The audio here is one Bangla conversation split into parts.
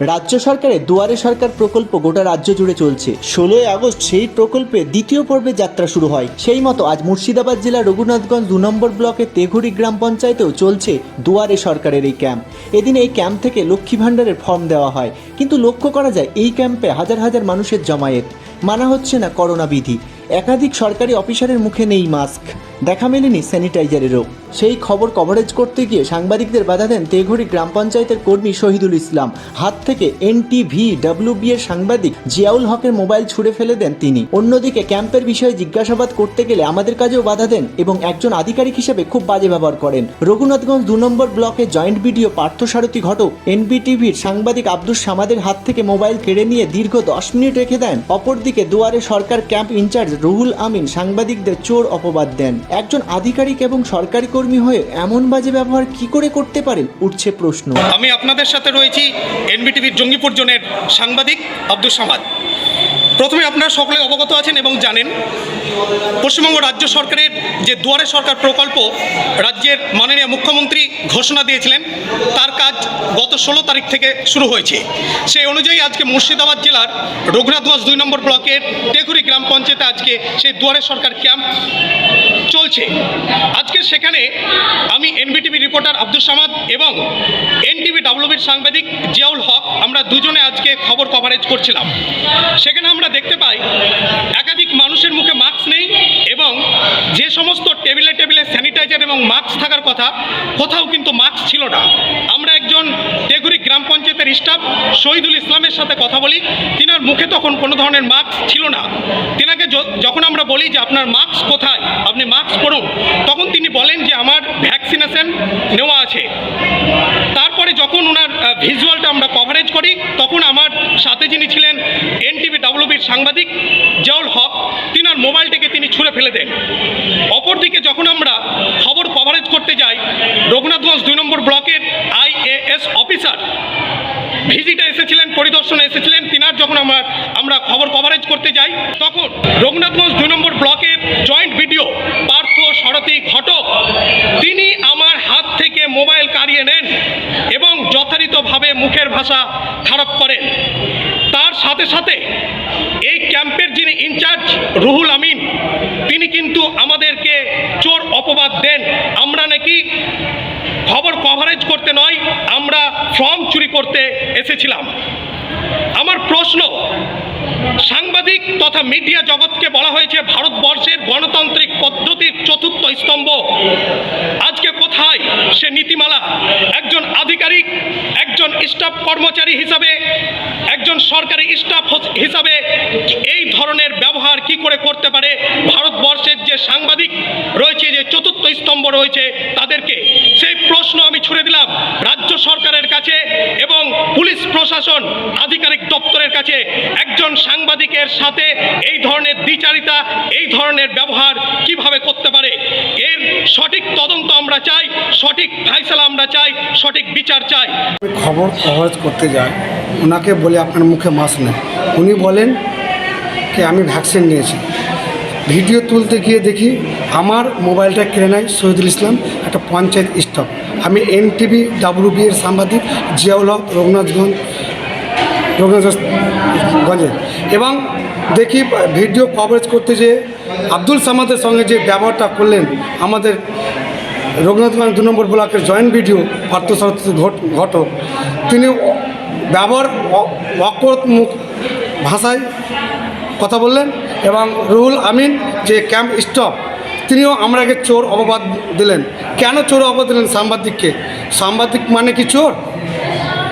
রাজ্য সরকারের দুয়ারে সরকার প্রকল্প গোটা রাজ্য জুড়ে চলছে। ষোলোই আগস্ট সেই প্রকল্পে দ্বিতীয় পর্বে যাত্রা শুরু হয়। সেই মতো আজ মুর্শিদাবাদ জেলার রঘুনাথগঞ্জ দু নম্বর ব্লকের তেঘুরি গ্রাম পঞ্চায়েতেও চলছে দুয়ারে সরকারের এই ক্যাম্প। এদিন এই ক্যাম্প থেকে লক্ষ্মী ভাণ্ডারের ফর্ম দেওয়া হয়। কিন্তু লক্ষ্য করা যায়, এই ক্যাম্পে হাজার হাজার মানুষের জমায়েত। মানা হচ্ছে না করোনা বিধি। একাধিক সরকারি অফিসারের মুখে নেই মাস্ক। দেখা মেলেনি স্যানিটাইজারেরও। সেই খবর কভারেজ করতে গিয়ে সাংবাদিকদের বাধা দেন তেঘড়ি গ্রাম পঞ্চায়েতের কর্মী শহীদুল ইসলাম। হাত থেকে এনটিভি ডাব্লিউবি এর সাংবাদিক জিয়াউল হকের মোবাইল ছুড়ে ফেলে দেন তিনি। অন্যদিকে ক্যাম্পের বিষয়ে জিজ্ঞাসাবাদ করতে গেলে আমাদের কাজেও বাধা দেন এবং একজন আধিকারিক হিসেবে খুব বাজে ব্যবহার করেন। রঘুনাথগঞ্জ দু নম্বর ব্লকে জয়েন্ট বিডিও পার্থসারথী ঘটক এনবিটিভির সাংবাদিক আব্দুল সামাদের হাত থেকে মোবাইল কেড়ে নিয়ে দীর্ঘ দশ মিনিট রেখে দেন। অপরদিকে দুয়ারে সরকার ক্যাম্প ইনচার্জ রুহুল আমিন সাংবাদিকদের চোর অপবাদ দেন। একজন আধিকারিক এবং সরকারি কর্মী হয়ে এমন বাজে ব্যবহার কি করে করতে পারেন উঠছে প্রশ্ন। আমি আপনাদের সাথে রয়েছি এনবিটিভির জঙ্গিপুর জোনের সাংবাদিক আব্দুল সামাদ। প্রথমে আপনারা সকলে অবগত আছেন এবং জানেন, পশ্চিমবঙ্গ রাজ্য সরকারের যে দুয়ারে সরকার প্রকল্প, রাজ্যের মাননীয় মুখ্যমন্ত্রী ঘোষণা দিয়েছিলেন, তার কাজ গত ষোলো তারিখ থেকে শুরু হয়েছে। সেই অনুযায়ী আজকে মুর্শিদাবাদ জেলার রঘুনাথগঞ্জ দুই নম্বর ব্লকের টেকুরি গ্রাম পঞ্চায়েতে আজকে সেই দুয়ারে সরকার ক্যাম্প চলছে আজকে সেখানে আমি এনবিটিভি রিপোর্টার আব্দুল সামাদ এবং এনটিভি ডাব্লিউবির সাংবাদিক জিয়াউল হক, আমরা দুজনে আজকে খবর কভারেজ করছিলাম। সেখানে আমরা দেখতে পাই, একাধিক মানুষের মুখে মাস্ক নেই এবং যে সমস্ত টেবিলে টেবিলে স্যানিটাইজার এবং মাস্ক থাকার কথা, কোথাও কিন্তু মাস্ক ছিল না। আমরা একজন টেগুরি গ্রাম পঞ্চায়েতের স্টাফ শহীদুল ইসলামের সাথে কথা বলি। তিনার মুখে তখন কোনো ধরনের মাস্ক ছিল না। তিনাকে যখন আমরা বলি যে আপনার মাস্ক কোথায় পরুন। তখন তিনি বলেন যে আমার ভ্যাকসিনেশন নেওয়া আছে। তারপরে যখন ওনার ভিজুয়ালটা আমরা কভারেজ করি, তখন আমার সাথে যিনি ছিলেন এনটিভি ডাব্লিউবির সাংবাদিক জাউল হক, তিনার মোবাইলটিকে তিনি ছুঁড়ে ফেলে দেন। অপরদিকে যখন আমরা খবর কভারেজ করতে যাই রঘুনাথগঞ্জ দুই নম্বর ব্লকের আইএএস অফিসার, ভিজিটে এসেছিলেন, পরিদর্শনে এসেছিলেন, তিনার যখন আমরা আমরা খবর কভারেজ করতে যাই তখন রঘুনাথগঞ্জ দুই নম্বর ব্লকের জয়েন্ট ভিডিও পার্থ সারথী ঘটক তিনি আমার হাত থেকে মোবাইল কাড়িয়ে নেন এবং যথাযথভাবে মুখের ভাষা খারাপ করেন। তার সাথে সাথে এই ক্যাম্পের যিনি ইনচার্জ রুহুল আমিন, তিনি কিন্তু আমাদেরকে চোর অপবাদ দেন। আমরা নাকি খবর কভারেজ করতে নয়, আমরা ফর্ম চুরি করতে এসেছিলাম। আমার প্রশ্ন, সাংবাদিক তথা মিডিয়া জগৎকে বলা হয়েছে ভারতবর্ষের গণতান্ত্রিক পদ্ধতির চতুর্থ স্তম্ভ। আজকে কোথায় সে নীতিমালা? একজন আধিকারিক স্টাফ কর্মচারী হিসাবে, একজন সরকারি স্টাফ হিসাবে এই ধরনের ব্যবহার কি করে করতে পারে? ভারতবর্ষের যে সাংবাদিক রয়েছে, যে চতুর্থ স্তম্ভ রয়েছে তাদেরকে, সেই প্রশ্ন আমি ছুড়ে দিলাম রাজ্য সরকারের কাছে এবং পুলিশ প্রশাসন আধিকারিক দপ্তরের কাছে। একজন সাংবাদিকের সাথে এই ধরনের দ্বিচারিতা, এই ধরনের ব্যবহার কীভাবে করতে পারে? এর সঠিক তদন্ত আমরা চাই, সঠিক ফাইসলা আমরা চাই, সঠিক বিচার চাই। খবর কভারেজ করতে যাই ওনাকে বলে আপনার মুখে মাস্ক নেই। উনি বলেন কি, আমি ভ্যাকসিন নিয়েছি। ভিডিও তুলতে গিয়ে দেখি, আমার মোবাইলটা কেড়ে নেয় শহীদুল ইসলাম, একটা পঞ্চায়েত স্টাফ। আমি এনটিভি ডাব্লিউবি এর সাংবাদিক, জিয়াউল হক রঘুনাথগঞ্জ রঘুনাথগঞ্জে এবং দেখি, ভিডিও কভারেজ করতে যেয়ে আব্দুল সামাদের সঙ্গে যে ব্যবহারটা করলেন, আমাদের রঘুনাথগঞ্জ দু নম্বর ব্লকের জয়েন্ট ভিডিও পার্থসারথী ঘট ঘটক। তিনি ব্যবহার মুখ ভাষায় কথা বললেন এবং রুহুল আমিন যে ক্যাম্প স্টপ, তিনিও আমরাকে চোর অপবাদ দিলেন। কেন চোর অপবাদ দিলেন সাংবাদিককে? সাংবাদিক মানে কি চোর?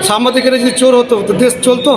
সাংবাদিকেরা যদি চোর হতো, তো দেশ চলতো?